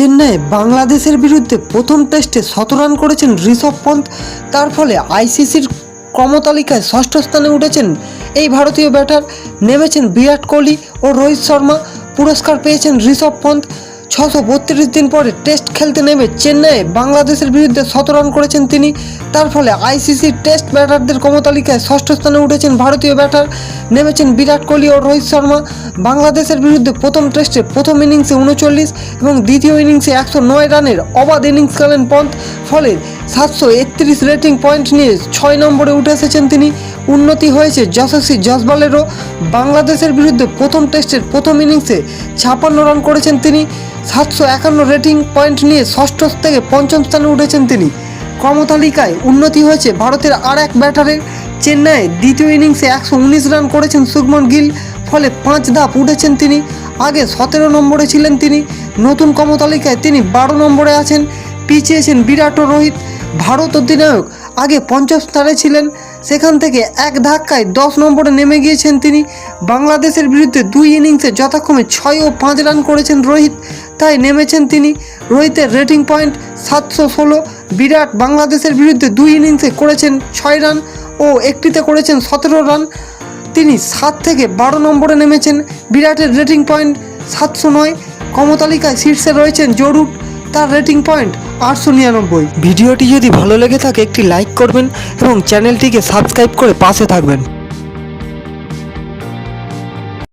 চেন্নাইয়ে বাংলাদেশের বিরুদ্ধে প্রথম টেস্টে শত রান করেছেন ঋষভ পন্থ। তার ফলে আইসিসির ক্রমতালিকায় ষষ্ঠ স্থানে উঠেছেন এই ভারতীয় ব্যাটার। নেমেছেন বিরাট কোহলি ও রোহিত শর্মা। পুরস্কার পেয়েছেন ঋষভ পন্থ। ছশো বত্রিশ দিন পরে টেস্ট খেলতে নেমে চেন্নাইয়ে বাংলাদেশের বিরুদ্ধে শত রান করেছেন তিনি। তার ফলে আইসিসির টেস্ট ব্যাটারদের ক্রমতালিকায় ষষ্ঠ স্থানে উঠেছেন ভারতীয় ব্যাটার। নেমেছেন বিরাট কোহলি ও রোহিত শর্মা। বাংলাদেশের বিরুদ্ধে প্রথম টেস্টে প্রথম ইনিংসে উনচল্লিশ এবং দ্বিতীয় ইনিংসে একশো নয় রানের অবাধ ইনিংস খেলেন পন্থ। ফলে সাতশো একত্রিশ রেটিং পয়েন্ট নিয়ে ছয় নম্বরে উঠে এসেছেন তিনি। উন্নতি হয়েছে যশস্বী জসবালেরও। বাংলাদেশের বিরুদ্ধে প্রথম টেস্টের প্রথম ইনিংসে ছাপান্ন রান করেছেন তিনি। সাতশো একান্ন রেটিং পয়েন্ট নিয়ে ষষ্ঠ থেকে পঞ্চম স্থানে উঠেছেন তিনি। ক্রমতালিকায় উন্নতি হয়েছে ভারতের আর এক ব্যাটারের। চেন্নাইয়ে দ্বিতীয় ইনিংসে একশো উনিশ রান করেছেন শুভমন গিল, ফলে পাঁচ ধাপ উঠেছেন তিনি। আগে সতেরো নম্বরে ছিলেন তিনি, নতুন ক্রমতালিকায় তিনি বারো নম্বরে আছেন। পিছিয়েছেন বিরাট ও রোহিত। ভারত অধিনায়ক আগে পঞ্চম স্থানে ছিলেন। সেখান থেকে এক ধাক্কায় দশ নম্বরে নেমে গিয়েছেন তিনি। বাংলাদেশের বিরুদ্ধে দুই ইনিংসে যথাক্রমে ছয় ও পাঁচ রান করেছেন রোহিত। তাই নেমেছেন তিনি। রোহিতের রেটিং পয়েন্ট সাতশো ষোলো। বিরাট বাংলাদেশের বিরুদ্ধে দুই ইনিংসে করেছেন ছয় রান ও একটিতে করেছেন সতেরো রান। তিনি সাত থেকে বারো নম্বরে নেমেছেন। বিরাটের রেটিং পয়েন্ট সাতশো নয়। কমতালিকায় শীর্ষে রয়েছেন জরুর। তার রেটিং পয়েন্ট আটশো নিরানব্বই। ভিডিওটি যদি ভালো লেগে থাকে একটি লাইক করবেন এবং চ্যানেলটিকে সাবস্ক্রাইব করে পাশে থাকবেন।